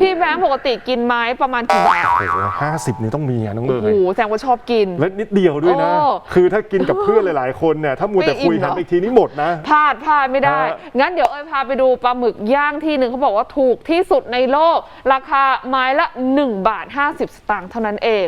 พี่แบงค์ปกติกินไม้ประมาณกี่บาทโอ้โหห้าสิบนี่ต้องมีอะน้องโอ้เอ๋โหยแสดงว่าชอบกิน และนิดเดียวด้วยนะ โอ้คือถ้ากินกับเพื่อนหลาย ๆ คนเนี่ยถ้ามัวแต่ไม่อิ่มคุยเหรหัอนไปอีกทีนี้หมดนะ พลาดพลาดไม่ได้ ฮะ งั้นเดี๋ยวเอ้ยพาไปดูปลาหมึกย่างที่หนึ่งเขาบอกว่าถูกที่สุดในโลก ราคาไม้ละ 1 บาท 50 สตางค์เท่านั้นเอง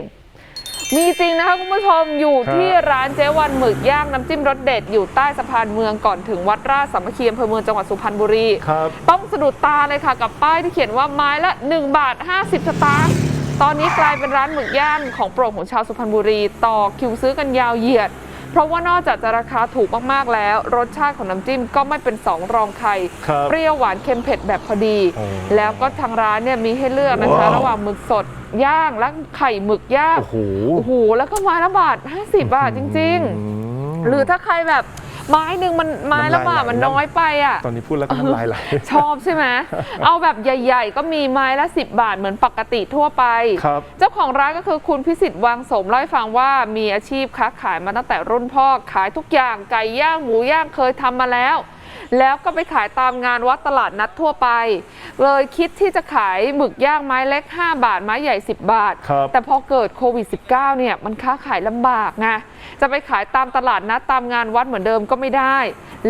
มีจริงนะคะคุณผู้ชมอยู่ที่ร้านเจ๊วันหมึกย่างน้ำจิ้มรสเด็ด อยู่ใต้สะพานเมืองก่อนถึงวัดราชสามัคคีอำเภอเมืองจังหวัดสุพรรณบุรี ครับต้องสะดุดตาเลยค่ะกับป้ายที่เขียนว่าไม้ละ 1 บาท 50 สตางค์ตอนนี้กลายเป็นร้านหมึกย่างของโปรดของชาวสุพรรณบุรี ต่อคิวซื้อกันยาวเหยียด เพราะว่านอกจากจะราคาถูกมากๆแล้ว รสชาติของน้ำจิ้มก็ไม่เป็นสองรองใครครับเปรี้ยวหวานเค็มเผ็ดแบบพอดีโอ้แล้วก็ทางร้านเนี่ยมีให้เลือกนะคะ ระหว่างหมึกสดย่างและไข่หมึกย่างโอ้โหโอ้โหแล้วก็ไม้ละบาท50 บาทจริงอืมๆหรือถ้าใครแบบ ไม้หนึ่งมันไม้ละบาทน้ำลายไหลมันน้อยไปอะ ตอนนี้พูดแล้วก็น้ำลายไหลชอบใช่ไหมเอาแบบใหญ่ ๆ ก็มีไม้ละ 10 บาทเหมือนปกติทั่วไปครับเจ้าของร้านก็คือคุณพิสิทธิ์วังสมเล่าให้ฟังว่ามีอาชีพค้าขายมาตั้งแต่รุ่นพ่อขายทุกอย่างไก่ย่างหมูย่างเคยทำมาแล้ว แล้วก็ไปขายตามงานวัดตลาดนัดทั่วไป เลยคิดที่จะขายหมึกย่างไม้เล็ก 5 บาท ไม้ใหญ่ 10 บาท ครับแต่พอเกิดโควิด -19 เนี่ยมันค้าขายลำบากไงจะไปขายตามตลาดนัดตามงานวัดเหมือนเดิมก็ไม่ได้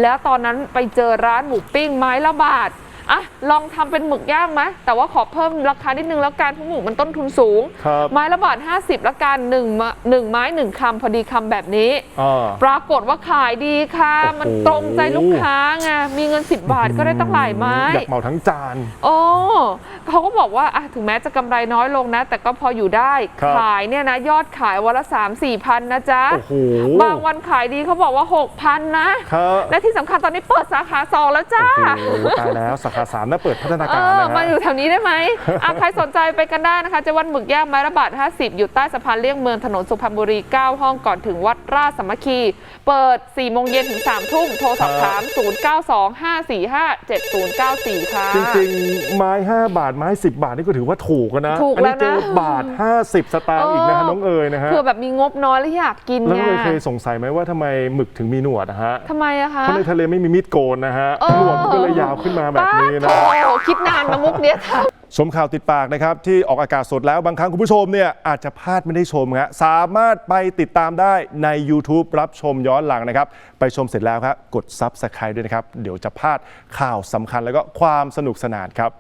แล้วตอนนั้นไปเจอร้านหมูปิ้งไม้ละบาท อะลองทำเป็นหมึกย่างไหมแต่ว่าขอเพิ่มราคานิดนึงแล้วกันเพราะหมึกมันต้นทุนสูงครับไม้ละบาท50ละกันหนึ่งมาหนึ่งไม้หนึ่งคำพอดีคำแบบนี้อ่าปรากฏว่าขายดีค่ะโอ้โหมันตรงใจลูกค้าไงมีเงิน10บาทก็ได้ตั้งหลายไม้อยากเหมาทั้งจานโอ้เขาก็บอกว่าอะถึงแม้จะกำไรน้อยลงนะ แต่ก็พออยู่ได้ครับขายเนี่ยนะยอดขายวันละ3 4พันนะจ๊ะโอ้โหบางวันขายดีเขาบอกว่า6,000นะครับและที่สำคัญตอนนี้เปิดสาขาสองแล้วจ้าโอ้โหตายแล้วสาขาสามน่าเปิดพัฒนาเอการอนะมาฮะ อยู่แถวนี้ได้ไหมอะใครสนใจไปกันได้นะคะเจะวันหมึกย่างไม้ละบาท50 อยู่ใต้สะพานเลี่ยงเมืองถนนสุพรรณบุรี 9 ห้องก่อนถึงวัดราชสามัคคี เปิด 4 โมงเย็นถึง 3 ทุ่ม โทรสอบถาม 0925457094 ค่ะ จริงๆ ไม้ 5 บาทไม้ 10 บาทนี่ก็ถือว่าถูกอะนะถูกอันี้แล้วนะเจอบาท 50 สตางค์อีกนะฮะเออน้องเอ๋ยนะฮะเผื่อแบบมีงบน้อยแล้วอยากกินแล้วไงน้องเอ๋ยเคยสงสัยไหมว่าทำไมหมึกถึงมีหนวดนะฮะทำไมอะคะ เพราะในทะเลไม่มีมีดโกนนะฮะเออ หนวดมันก็เลยยาวขึ้นมาแบบนี้นะป้าโถคิดนานนะมุกเนี้ยชมข่าวติดปากนะครับ ที่ออกอากาศสดแล้วบางครั้งคุณผู้ชมเนี่ยอาจจะพลาดไม่ได้ชมฮะสามารถไปติดตามได้ใน YouTube รับชมย้อนหลังนะครับ ไปชมเสร็จแล้วครับกด Subscribe ด้วยนะครับ เดี๋ยวจะพลาดข่าวสำคัญแล้วก็ความสนุกสนานครับ